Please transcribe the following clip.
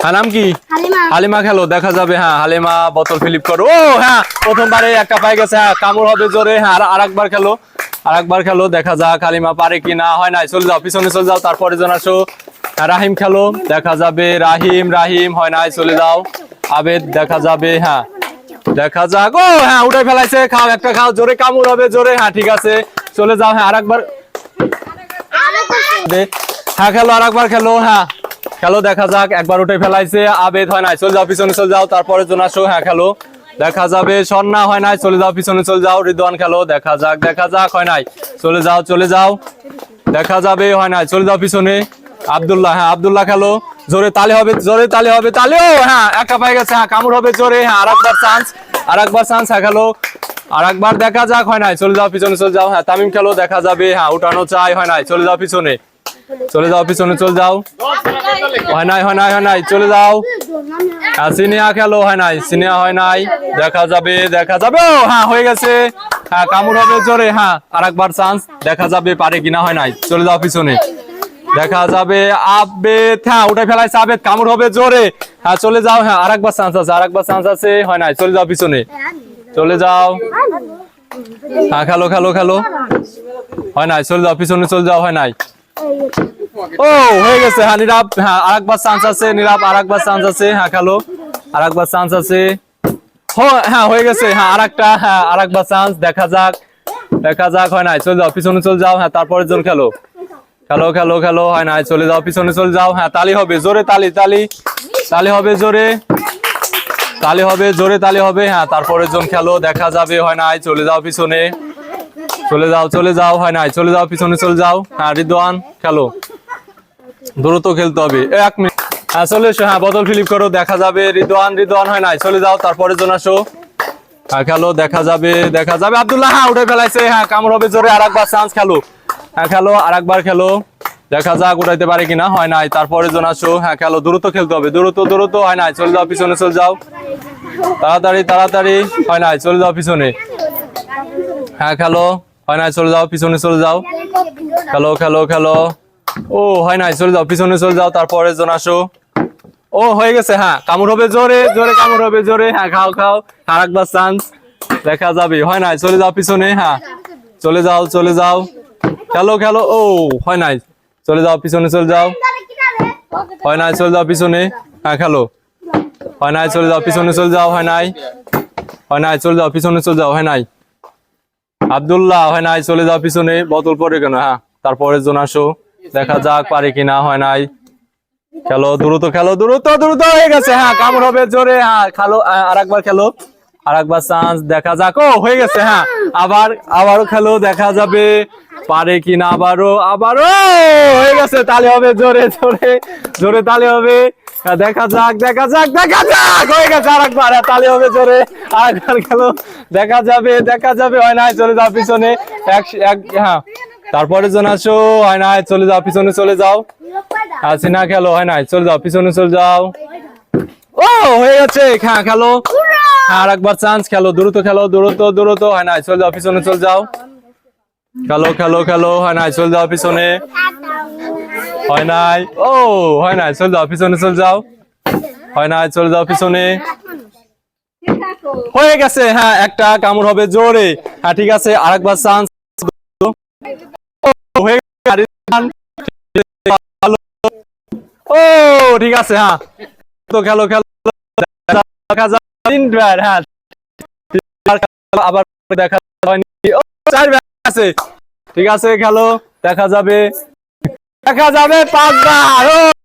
হ্যাঁ নাম কি হালিমা খেলো দেখা যাবে হ্যাঁ হালিমা বোতল ফিলিপ করো ও হ্যাঁ প্রথমবারে একটা পাই গেছে হ্যাঁ কামড় হবে জোরে হ্যাঁ আর আরেকবার খেলো আরেকবার খেলো দেখা যাক হালিমা পারে কি না হয় নাই চলে যাও পিছনে চলে যাও তারপরে জন আসো হ্যাঁ, রাহিম খেলো দেখা যাবে রাহিম রাহিম হয় নাই চলে যাও আবেদ দেখা যাবে হ্যাঁ দেখা যাক ও হ্যাঁ উঠে ফেলাইছে খাও একটা খাও জোরে কামড় হবে জোরে হ্যাঁ ঠিক আছে চলে যাও হ্যাঁ আরেকবার দে। হ্যাঁ খেলো আর একবার খেলো হ্যাঁ খেলো, দেখা যাক, একবার উঠে ফেলাইছে, আবেদ হয় নাই, চলে যাও, পিছনে চলে যাও, তারপরে জন আসো হ্যাঁ খেলো। দেখা যাবে, সন্না হয় নাই, চলে যাও, পিছনে চলে যাও, রিদওয়ান খেলো, দেখা যাক দেখা যাক, হয় নাই। চলে যাও চলে যাও, দেখা যাবে, হয় নাই, চলে যাও পিছনে। আবদুল্লাহ হ্যাঁ আব্দুল্লাহ খেলো। জোরে তালে হবে, জোরে তালে হবে, তালে, ও হ্যাঁ একা পাই গেছে হ্যাঁ কামড় হবে, জোরে হ্যাঁ আর একবার চান্স, আর একবার চান্স হ্যাঁ খেলো। আর একবার দেখা যাক, হয় নাই, চলে যাও, পিছনে চলে যাও হ্যাঁ তামিম খেলো, দেখা যাবে হ্যাঁ উঠানো চাই, হয় নাই, চলে যাও, পিছনে। চলে যাও, পিছনে চলে যাও। হয় নাই হয় নাই হয় নাই, চলে যাও। সিনিয়া খেলো, হয় নাই, সিনিয়া হয় নাই। দেখা যাবে দেখা যাবে। ও হ্যাঁ হয়ে গেছে। হ্যাঁ কামড় হবে জোরে হ্যাঁ আর একবার চান্স দেখা যাবে, পারে কিনা, হয় নাই। চলে যাও পিছনে। দেখা যাবে, আবেদ হ্যাঁ উঠে ফেলাইছে আবেদ, কামড় হবে জোরে। হ্যাঁ চলে যাও হ্যাঁ আর একবার চান্স আছে আর একবার চান্স আছে। হয় নাই, চলে যাও পিছনে। চলে যাও। হ্যাঁ খেলো খেলো খেলো। হয় নাই, চলে যাও, পিছনে চলে যাও, হয় নাই। ও, হয়ে গেছে হ্যাঁ নীরব হ্যাঁ আরেকবার চান্স আছে, নীরব, আরেকবার চান্স আছে হ্যাঁ খেলো আরেকবার চান্স আছে। হ্যাঁ হয়ে গেছে হ্যাঁ আরেকটা হ্যাঁ আরেকবার চান্স দেখা যাক দেখা যাক, হয় নাই, চলে যাও, পিছনে চলে যাও হ্যাঁ তারপরের জন খেলো। খেলো খেলো খেলো, হয় নাই, চলে যাও, পিছনে চলে যাও হ্যাঁ তালি হবে, জোরে তালি তালি তালি হবে, জোরে, তালি হবে, জোরে তালি হবে হ্যাঁ তারপরের জন খেলো, দেখা যাবে, হয় নাই, চলে যাও, পিছনে, চলে যাও চলে যাও, হয় নাই, চলে যাও, পিছনে চলে যাও হ্যাঁ রিদওয়ান খেলো দ্রুত খেলতে হবে। এক মিনিট। হ্যাঁ চলে এসো। হ্যাঁ বদল ফিলিপ করো, দেখা যাবে। রিদওয়ান রিদওয়ান হয় নাই। চলে যাও, তারপরে জন আসো। হ্যাঁ খেলো, দেখা যাবে দেখা যাবে। আব্দুল্লাহ হ্যাঁ উঠে ফেলাইছে। হ্যাঁ কামড় হবে জোরে। আর একবার চান্স খেলো। হ্যাঁ খেলো আর একবার খেলো। দেখা যাক, উঠাইতে পারে কিনা। হয় নাই। তারপরে জন আসো। হ্যাঁ খেলো, দ্রুত খেলতে হবে। দ্রুত দ্রুত হয় নাই। চলে যাও, পিছনে চলে যাও। তাড়াতাড়ি তাড়াতাড়ি। হয় নাই, চলে যাও পিছনে। হ্যাঁ খেলো। হয় নাই চলে যাও পিছনে চলে যাও খেলো খেলো খেলো ও হয় নাই চলে যাও পিছনে চলে যাও তারপরে জন আসো ও হয়ে গেছে হ্যাঁ কামড় হবে জোরে জোরে কামড় হবে জোরে হ্যাঁ খাও খাও আর চান্স দেখা যাবে হয় নাই চলে যাও পিছনে হ্যাঁ চলে যাও চলে যাও খেলো খেলো ও হয় নাই চলে যাও পিছনে চলে যাও হয় নাই চলে যাও পিছনে হ্যাঁ খেলো হয় নাই চলে যাও পিছনে চলে যাও হয় নাই হয় নাই চলে যাও পিছনে চলে যাও হয় নাই আব্দুল্লাহ, হয় নাই, চলে যাও পিছনে, বোতল পরে কেন? হ্যাঁ তারপরে জন আসো, দেখা যাক পারে কিনা, হয় নাই। খেলো, দ্রুত খেলো, দ্রুত দ্রুত হয়ে গেছে হ্যাঁ কামড় হবে জোরে হ্যাঁ খেলো আর একবার খেলো আর একবার চান্স, দেখা যাক, ও, হয়ে গেছে হ্যাঁ আবার, আবারও খেলো, দেখা যাবে। পারে কি কিনা আবারও আবারও! হয়ে গেছে, তালে হবে, জোরে জোরে জোরে তালে হবে। দেখা যাক দেখা যাক দেখা যাক! হয়ে গেছে আর একবার তালে হবে, জোরে। আর একবার খেলো দেখা যাবে দেখা যাবে, হয় নাই চলে যাও পিছনে। এক এক হ্যাঁ। তারপরে জন আসো, হয় নাই চলে যাও, পিছনে চলে যাও। আছি না খেলো, হয় নাই চলে যাও, পিছনে চলে যাও। ও, হয়ে গেছে হ্যাঁ খেলো। আর একবার চান্স খেলো, দ্রুত খেলো, দ্রুত দ্রুত, হয় নাই চলে যাও, পিছনে চলে যাও। খেলো খেলো খেলো, হয় নাই, চলে যাও পিছনে। হয় নাই, ও, হয় নাই, চলে যাও, পিছনে চলে যাও। হয় নাই, চলে যাও পিছনে। হয়ে গেছে হ্যাঁ একটা কামড় হবে জোরে। হ্যাঁ ঠিক আছে, আরেকবার চান্স। ও, ঠিক আছে হ্যাঁ। তো খেলো খেলো হ্যাঁ। আবার দেখা হয়নি আছে। ঠিক আছে খেলো দেখা যাবে। দেখা যাবে পাঁচবার